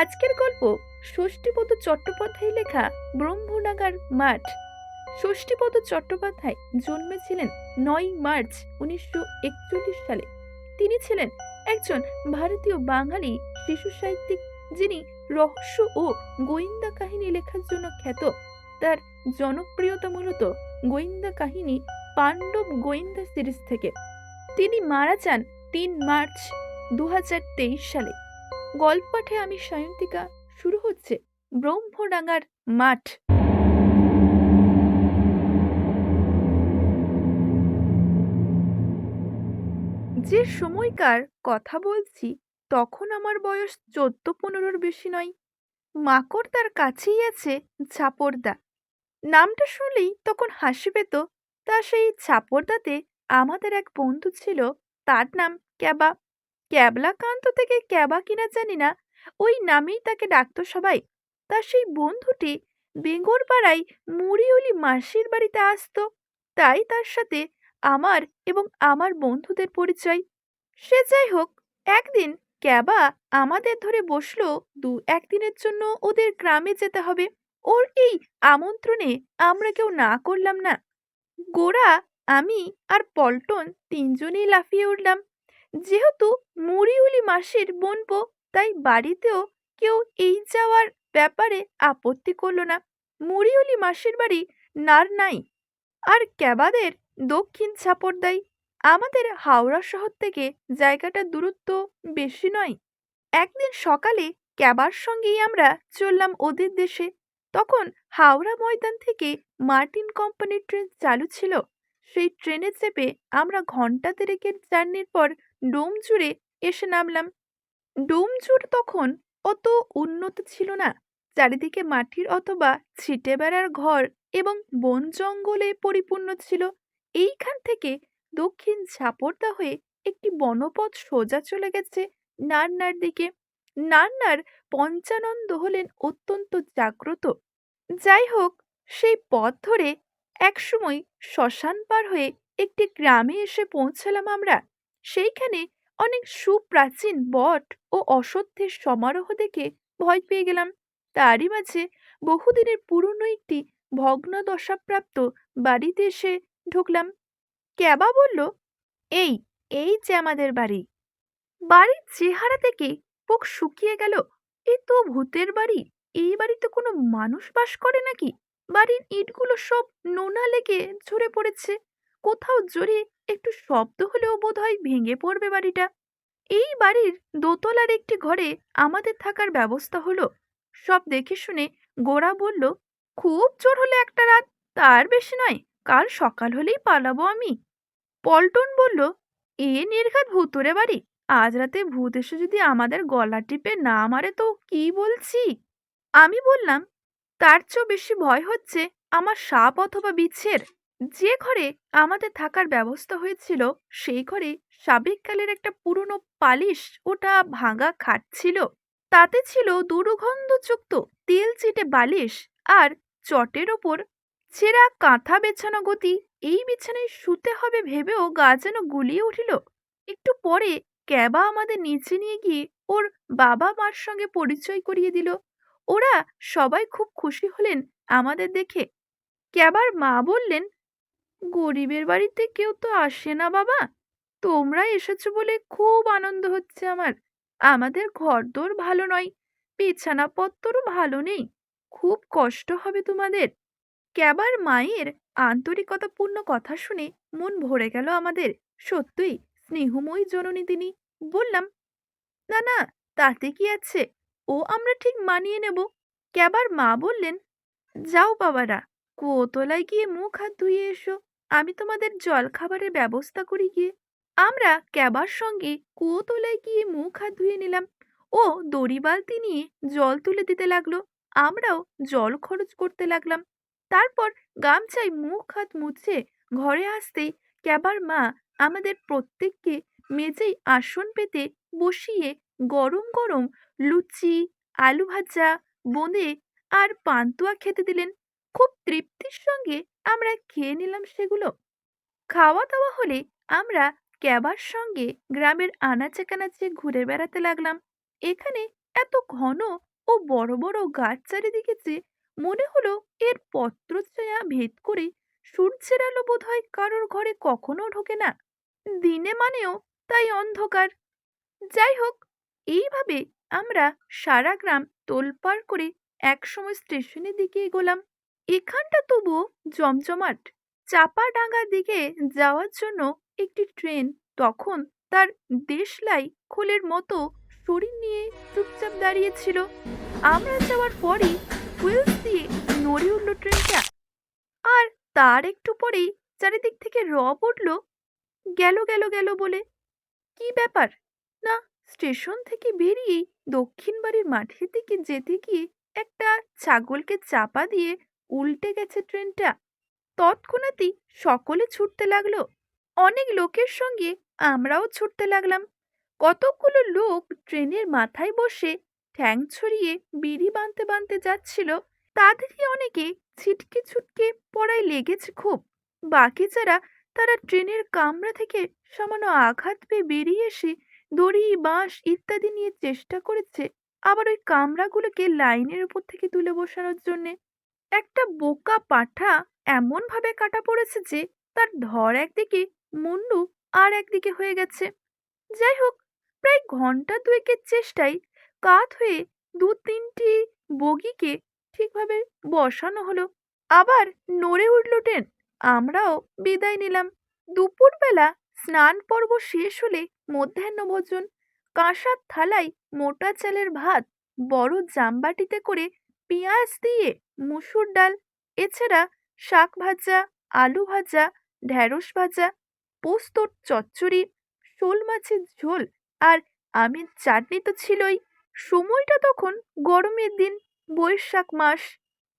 আজকের গল্প ষষ্ঠীপদ চট্টোপাধ্যায় লেখা ব্রহ্মনাগার মাঠ। ষষ্ঠীপদ চট্টোপাধ্যায় জন্মেছিলেন নয় মার্চ উনিশশো একচল্লিশ সালে। তিনি ছিলেন একজন ভারতীয় বাঙালি শিশু সাহিত্যিক যিনি রহস্য ও গোয়েন্দা কাহিনী লেখার জন্য খ্যাত। তার জনপ্রিয়তা মূলত গোয়েন্দা কাহিনী পাণ্ডব গোয়েন্দা সিরিজ থেকে। তিনি মারা যান তিন মার্চ দু হাজার তেইশ সালে। গল্প পাঠে আমি সায়ন্তিকা, শুরু হচ্ছে ব্রহ্মডাঙ্গার মাঠ। যে সময়কার কথা বলছি, তখন আমার বয়স চোদ্দ পনেরোর বেশি নয়। মাকড় তার কাছেই আছে ঝাপড়দা নামটা শুনলেই তখন হাসি পেত। তা সেই ঝাপড়দাতে আমাদের এক বন্ধু ছিল, তার নাম ক্যাবা ক্যাবলাকান্ত থেকে ক্যাবা কিনা জানি না। ওই নামেই তাকে ডাকতো সবাই। তার সেই বন্ধুটি বেঙ্গরপাড়ায় মুড়িউলি মাসির বাড়িতে আসতো। তাই তার সাথে আমার এবং আমার বন্ধুদের পরিচয়। সে যাই হোক, একদিন ক্যাবা আমাদের ধরে বসল দু একদিনের জন্য ওদের গ্রামে যেতে হবে। ওর এই আমন্ত্রণে আমরা কেউ না করলাম না। গোরা, আমি আর পল্টন তিনজনেই লাফিয়ে উঠলাম। যেহেতু মুড়িউলি মাসির বোনপো তাই বাড়িতেও কেউ এই যাওয়ার ব্যাপারে আপত্তি করল না। মুড়িউলি মাসির বাড়ি নার নাই, আর ক্যাবাদের দক্ষিণ ছাপড়দাই আমাদের হাওড়া শহর থেকে জায়গাটার দূরত্ব বেশি নয়। একদিন সকালে ক্যাবার সঙ্গেই আমরা চললাম ওদের দেশে। তখন হাওড়া ময়দান থেকে মার্টিন কোম্পানির ট্রেন চালু ছিল। সেই ট্রেনে চেপে আমরা ঘণ্টা দেড়েকের জার্নির পর ডোমজুড়ে এসে নামলাম। ডোমজুর তখন অত উন্নত ছিল না। চারিদিকে মাটির অথবা ছিটে বেড়ার ঘর এবং বন জঙ্গলে পরিপূর্ণ ছিল। এইখান থেকে দক্ষিণ ঝাপড়দা হয়ে একটি বনপথ সোজা চলে গেছে নান্নার দিকে। নান্নার পঞ্চানন্দ হলেন অত্যন্ত জাগ্রত। যাই হোক, সেই পথ ধরে একসময় শ্মশান পার হয়ে একটি গ্রামে এসে পৌঁছালাম আমরা। সেইখানে অনেক সুপ্রাচীন বট ও অসত্যের সমারোহ দেখে ভয় পেয়ে গেলাম। তারই মাঝে বহুদিনের পুরনো একটি ভগ্ন দশাপ্রাপ্ত বাড়িতে এসে ঢুকলাম। ক্যাবা বলল, এই এই যে আমাদের বাড়ি। বাড়ির চেহারা থেকে বুক শুকিয়ে গেল। এ তো ভূতের বাড়ি। এই বাড়িতে কোনো মানুষ বাস করে নাকি? বাড়ির ইটগুলো সব নোনা লেগে ঝরে পড়েছে। কোথাও জোরে একটু শব্দ হলেও বোধহয় ভেঙে পড়বে বাড়িটা। এই বাড়ির দোতলার একটি ঘরে আমাদের থাকার ব্যবস্থা হলো। সব দেখে শুনে গোরা বলল, খুব জোর হলে একটা রাত। তার বেশি নয়, কাল সকাল হলেই পালাবো আমি। পল্টন বলল, এ নির্ঘাত ভূতরে বাড়ি, আজ রাতে ভূত এসে যদি আমাদের গলা টিপে না মারে তো কি বলছি? আমি বললাম, তার চেয়েও বেশি ভয় হচ্ছে আমার সাপ অথবা বিচ্ছের। যে ঘরে আমাদের থাকার ব্যবস্থা হয়েছিল, সেই ঘরে সাবেককালের একটা পুরনো পালিশ ওটা ভাঙা খাট ছিল। তাতে ছিল দুর্গন্ধযুক্ত তেল চিটে বালিশ আর চটের ওপর ছেঁড়া কাঁথা বেছানো গতি। এই বিছানায় শুতে হবে ভেবেও গা যেন গুলিয়ে উঠিল। একটু পরে ক্যাবা আমাদের নিচে নিয়ে গিয়ে ওর বাবা মার সঙ্গে পরিচয় করিয়ে দিল। ওরা সবাই খুব খুশি হলেন আমাদের দেখে। ক্যাবার মা বললেন গরিবের বাড়িতে কেউ তো আসে না, বাবা। তোমরা এসেছ বলে খুব আনন্দ হচ্ছে আমার। আমাদের ঘরদোর ভালো নয় বিছানাপত্রও ভালো নেই। খুব কষ্ট হবে তোমাদের। ক্যাবার মায়ের আন্তরিকতাপূর্ণ কথা শুনে মন ভরে গেল আমাদের। সত্যই স্নেহময়ী জননী তিনি। বললাম, না না, তাতে কি আছে? ও আমরা ঠিক মানিয়ে নেব। ক্যাবার মা বললেন, যাও বাবারা, কুয়োতলায় গিয়ে মুখ হাত ধুয়ে এসো। আমি তোমাদের জল খাবারের ব্যবস্থা করি গিয়ে। আমরা ক্যাবার সঙ্গে কুয়োতলায় গিয়ে মুখ হাত ধুয়ে নিলাম। ও দড়ি বালতি নিয়ে জল তুলে দিতে লাগল। আমরাও জল খরচ করতে লাগলাম। তারপর গামছায় মুখ হাত মুছে ঘরে আসতেই ক্যাবার মা আমাদের প্রত্যেককে মেজেই আসন পেতে বসিয়ে গরম গরম লুচি, আলু ভাজা, বোঁদে আর পান্তুয়া খেতে দিলেন। খুব তৃপ্তির সঙ্গে আমরা খেয়ে নিলাম সেগুলো। খাওয়া দাওয়া হলে আমরা ক্যাবার সঙ্গে গ্রামের আনাচে কানাচে ঘুরে বেড়াতে লাগলাম। এখানে এত ঘন ও বড় বড় গাছ চারিদিকে যে মনে হলো এর পত্রছায়া ভেদ করে সূর্যের আলো বোধ হয় কারোর ঘরে কখনো ঢোকে না। দিনে মানেও তাই অন্ধকার। যাই হোক, এইভাবে আমরা সারা গ্রাম তোলপাড় করে একসময় স্টেশনের দিকে এগোলাম। এখানটা তবুও জমজমাট। চাপা চাপাডাঙ্গার দিকে যাওয়ার জন্য একটি ট্রেন তখন তার দেশলাই খোলের মতো শরীর নিয়ে চুপচাপ দাঁড়িয়েছিল। আমরা যাওয়ার পরেই হুইলস দিয়ে নড়ে উঠল ট্রেনটা। আর তার একটু পরেই চারিদিক থেকে রব উঠল। গেল গেল গেল বলে, কি ব্যাপার? না, স্টেশন থেকে বেরিয়েই দক্ষিণ বাড়ির মাঠের দিকে যেতে গিয়ে একটা ছাগলকে চাপা দিয়ে উল্টে গেছে ট্রেনটা। তৎক্ষণাৎই সকলে ছুটতে লাগল। অনেক লোকের সঙ্গে আমরাও ছুটতে লাগলাম। কতকগুলো লোক ট্রেনের মাথায় বসে ঠ্যাং ছড়িয়ে বিড়ি বাঁধতে বাঁধতে যাচ্ছিল। তাদেরই অনেকে ছিটকে ছুটকে পড়ায় লেগেছে খুব। বাকি যারা, তারা ট্রেনের কামরা থেকে সামান্য আঘাত পেয়ে বেরিয়ে এসে দড়ি, বাঁশ ইত্যাদি নিয়ে চেষ্টা করেছে। আবার ওই কামরাগুলোকে লাইনের উপর থেকে তুলে বসানোর জন্যে। একটা বোকা পাঠা এমনভাবে কাটা পড়েছে যে তার ধর একদিকে, মুন্ডু আর একদিকে হয়ে গেছে। যাই হোক, প্রায় ঘণ্টা দুয়েকের চেষ্টায় কাত হয়ে দু তিনটি বগিকে ঠিকভাবে বসানো হলো। আবার নড়ে উঠল ট্রেন। আমরাও বিদায় নিলাম। দুপুরবেলা স্নান পর্ব শেষ হলে মধ্যাহ্নভোজন কাঁসার থালায় মোটা চালের ভাত বড় জামবাটিতে করে পেঁয়াজ দিয়ে মুসুর ডাল, এছাড়া শাক ভাজা, আলু ভাজা, ঢ্যাঁড়স ভাজা পোস্তর চচ্চড়ি, শোল মাছের ঝোল আর আমের চাটনি তো ছিলই। সময়টা তখন গরমের দিন, বৈশাখ মাস।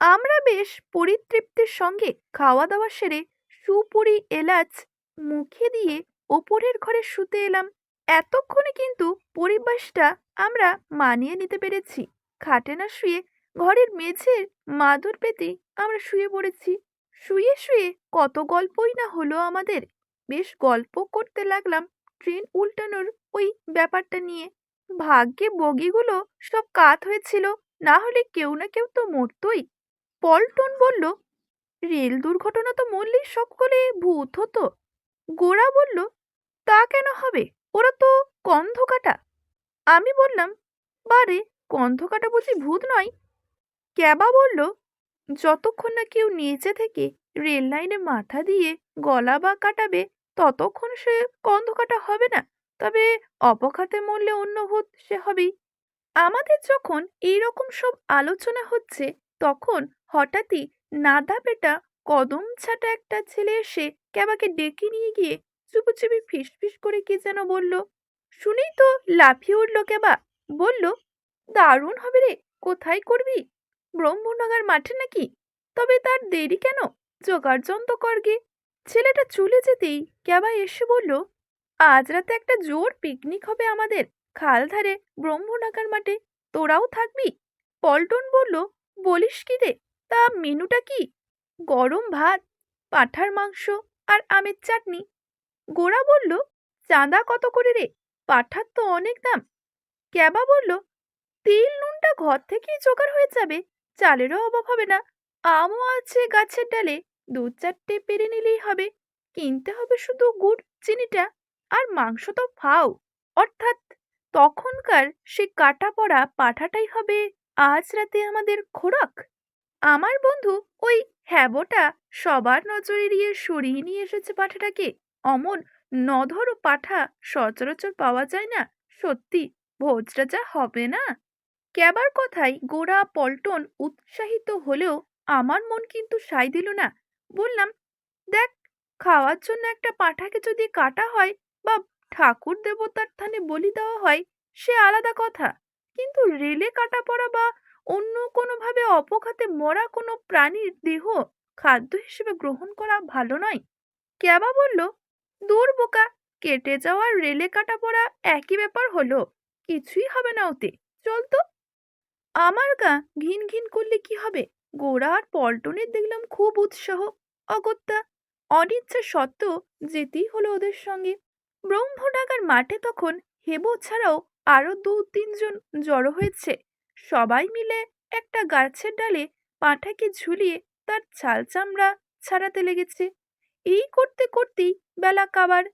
আমরা বেশ পরিতৃপ্তির সঙ্গে খাওয়া দাওয়া সেরে সুপুরি এলাচ মুখে দিয়ে ওপরের ঘরে শুতে এলাম। এতক্ষণে কিন্তু পরিবেশটা আমরা মানিয়ে নিতে পেরেছি। খাটে না শুয়ে ঘরের মেঝের মাদুর পেতে আমরা শুয়ে পড়েছি। শুয়ে শুয়ে কত গল্পই না হলো আমাদের। বেশ গল্প করতে লাগলাম ট্রেন উল্টানোর ওই ব্যাপারটা নিয়ে। ভাগ্যে বগিগুলো সব কাত হয়েছিল, না হলে কেউ না কেউ তো মরতই। পল্টন বলল, রেল দুর্ঘটনা তো মরলেই সকলে ভূত হতো। গোড়া বলল, তা কেন হবে? ওরা তো কন্ধকাটা। আমি বললাম, বারে, কন্ধকাটা বুঝি ভূত নয় ক্যাবা বলল, যতক্ষণ না কেউ নিচে থেকে রেল লাইনে মাথা দিয়ে গলা বা কাটাবে, ততক্ষণ সে কন্ধকাটা হবে না। তবে অপঘাতে মরলে অন্য ভূত সে হবেই। আমাদের যখন এই রকম সব আলোচনা হচ্ছে, তখন হঠাৎই নাদা পেটা কদম ছাটা একটা ছেলে এসে ক্যাবাকে ডেকে নিয়ে গিয়ে চুপি ফিসফিস করে কে যেন বলল, শুনেই তো লাফিয়ে উঠল ক্যাবা। বলল, দারুণ হবে রে, কোথায় করবি? ব্রহ্মনগর মাঠে নাকি? তবে তার দেরি কেন? জোগাড় যন্ত করগে ছেলেটা চলে যেতেই ক্যাবা এসে বলল, আজ রাতে একটা জোর পিকনিক হবে আমাদের, খাল ধারে, ব্রহ্মনাগার মাঠে। তোরাও থাকবি? পল্টন বলল, বলিস কি রে, তা মেনুটা কি? গরম ভাত, পাঁঠার মাংস আর আমের চাটনি। গোড়া বলল, চাঁদা কত করে রে? পাঠার তো অনেক দাম। ক্যাবা বলল, তেল, নুনটা ঘর থেকেই জোগাড় হয়ে যাবে। চালেরও অভাব হবে না। আমও আছে গাছের ডালে দু চারটে পেরে নিলেই হবে। কিনতে হবে শুধু গুড়, চিনিটা, আর মাংস তো ফাও। অর্থাৎ তখনকার সে কাটা পড়া পাঠাটাই হবে আজ রাতে আমাদের খোরাক। আমার বন্ধু ওই হ্যাবোটা সবার নজর এড়িয়ে সরিয়ে নিয়ে এসেছে পাঠাটাকে। অমন নধর পাঠা সচরাচর পাওয়া যায় না। সত্যি, ভোজটা যা হবে না। ক্যাবার কথায় গোড়া পল্টন উৎসাহিত হলেও আমার মন কিন্তু সাই দিল না। বললাম, দেখ, খাওয়ার জন্য একটা পাঁঠাকে যদি কাটা হয় বা ঠাকুর দেবতার থানে বলি দেওয়া হয়, সে আলাদা কথা। কিন্তু রেলে কাটা পড়া বা অন্য কোনোভাবে অপঘাতে মরা কোনো প্রাণীর দেহ খাদ্য হিসেবে গ্রহণ করা ভালো নয়। ক্যাবা বলল, দূর বোকা, কেটে যাওয়ার রেলে কাটা পড়া একই ব্যাপার হলো। কিছুই হবে না ওতে। চল তো। আমার গা ঘিন ঘিন করলে কি হবে? গোড়া আর পল্টনের দেখলাম খুব উৎসাহ, অগত্যা। অনিচ্ছা সত্ত্বেও যেতেই হলো ওদের সঙ্গে। ব্রহ্মডাঙ্গার মাঠে তখন হেবো ছাড়াও আরও দু তিনজন জড়ো হয়েছে। সবাই মিলে একটা গাছের ডালে পাঁঠাকে ঝুলিয়ে তার ছাল চামড়া ছাড়াতে লেগেছে। এই করতে করতেই বেলা কাবার।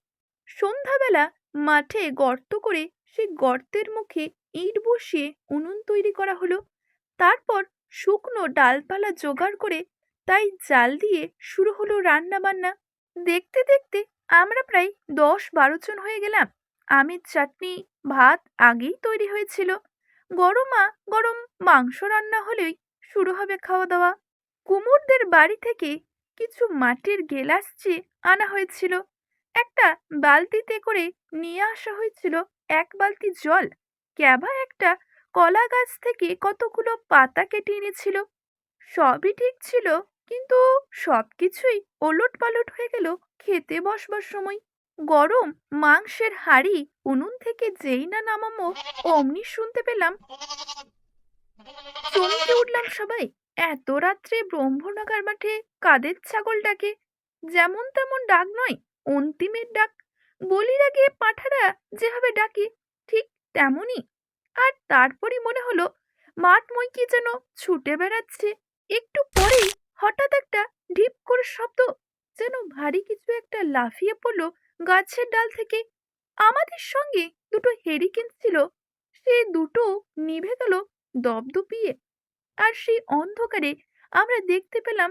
সন্ধ্যাবেলা মাঠে গর্ত করে সেই গর্তের মুখে ইট বসিয়ে উনুন তৈরি করা হলো। তারপর শুকনো ডালপালা জোগাড় করে তাই জাল দিয়ে শুরু হলো রান্না বান্না দেখতে দেখতে আমরা প্রায় দশ বারো জন হয়ে গেলাম। আমের চাটনি, ভাত আগেই তৈরি হয়েছিল। গরমা গরম মাংস রান্না হলেই শুরু হবে খাওয়া দাওয়া কুমুরদের বাড়ি থেকে কিছু মাটির গেলাস চেয়ে আনা হয়েছিল। একটা বালতিতে করে নিয়ে আসা হয়েছিল এক বালতি জল। ক্যাবা একটা কলা গাছ থেকে কতগুলো পাতা কেটে এনেছিল? সবই ঠিক ছিল, কিন্তু সব কিছুই ওলট পালট হয়ে গেল খেতে বসবার সময়। গরম মাংসের হাড়ি উনুন থেকে যেই না নামামো অমনি শুনতে পেলাম। চমকে উঠলাম সবাই। এত রাত্রে ব্রহ্মনগর মাঠে কাদের ছাগল ডাকে? যেমন তেমন ডাক নয়, অন্তিমের ডাক। বলির আগে পাঠারা যেভাবে ডাকে, ঠিক তেমনই। আর তারপরই মনে হলো, মাঠ মই কি যেন ছুটে বেড়াচ্ছে। একটু পরেই হঠাৎ একটা ঢিপ করে শব্দ যেন ভারী কিছু একটা লাফিয়ে পড়ল গাছের ডাল থেকে। আমাদের সঙ্গে দুটো হেরিকেন ছিল, সে দুটো নিভে গেল দপদপিয়ে। আর সেই অন্ধকারে আমরা দেখতে পেলাম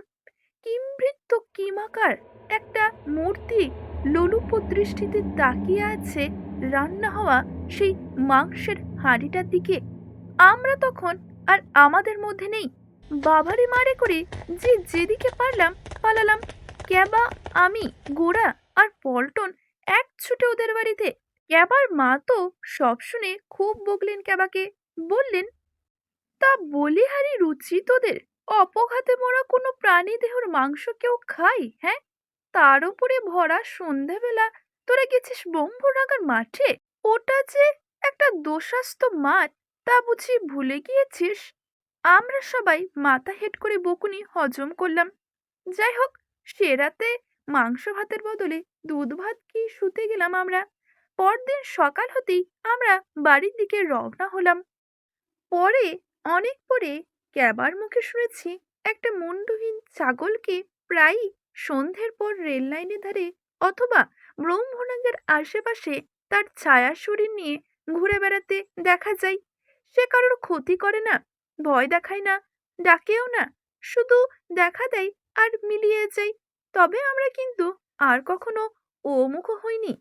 কিমৃত্য কিমাকার একটা মূর্তি লোলুপ দৃষ্টিতে তাকিয়ে আছে রান্না হওয়া সেই মাংসের হাঁড়িটার দিকে। আমরা তখন আর আমাদের মধ্যে নেই। বাবারে মারে করে যে যেদিকে পারলাম পালালাম। ক্যাবা আমি গোড়া আর পল্টন এক ছুটে ওদের বাড়িতে। ক্যাবার মা তো সব শুনে খুব বকলেন ক্যাবাকে বললেন, তা বলিহারি রুচি তোদের? অপঘাতে মরা কোনো প্রাণী দেহর মাংস কেউ খাই হ্যাঁ? তার উপরে ভরা সন্ধেবেলা তোরা গেছিস ব্রহ্মনগর মাঠে? ওটা যে একটা দোষাস্ত মাঠ, তা বুঝি ভুলে গিয়েছিস? আমরা সবাই মাথা হেট করে বকুনি হজম করলাম। যাই হোক সে রাতে মাংস ভাতের বদলে দুধ ভাত কি শুতে গেলাম আমরা? পরদিন সকাল হতেই আমরা বাড়ির দিকে রওনা হলাম। পরে, অনেক পরে ক্যাবার মুখে শুনেছি একটা মুন্ডহীন ছাগলকে প্রায়ই সন্ধ্যের পর রেল লাইনের ধারে অথবা ব্রহ্মনগরের আশেপাশে তার ছায়া শরীর নিয়ে ঘুরে বেড়াতে দেখা যায়। সে কারোর ক্ষতি করে না, ভয় দেখায় না, ডাকেও না, শুধু দেখা দেয় আর মিলিয়ে যায়। তবে আমরা কিন্তু আর কখনো ও মুখ হইনি।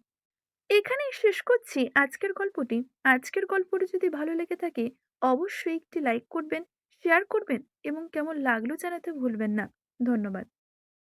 এখানেই শেষ করছি আজকের গল্পটি। আজকের গল্পটি যদি ভালো লেগে থাকে, অবশ্যই একটি লাইক করবেন, শেয়ার করবেন এবং কেমন লাগল জানাতে ভুলবেন না। ধন্যবাদ।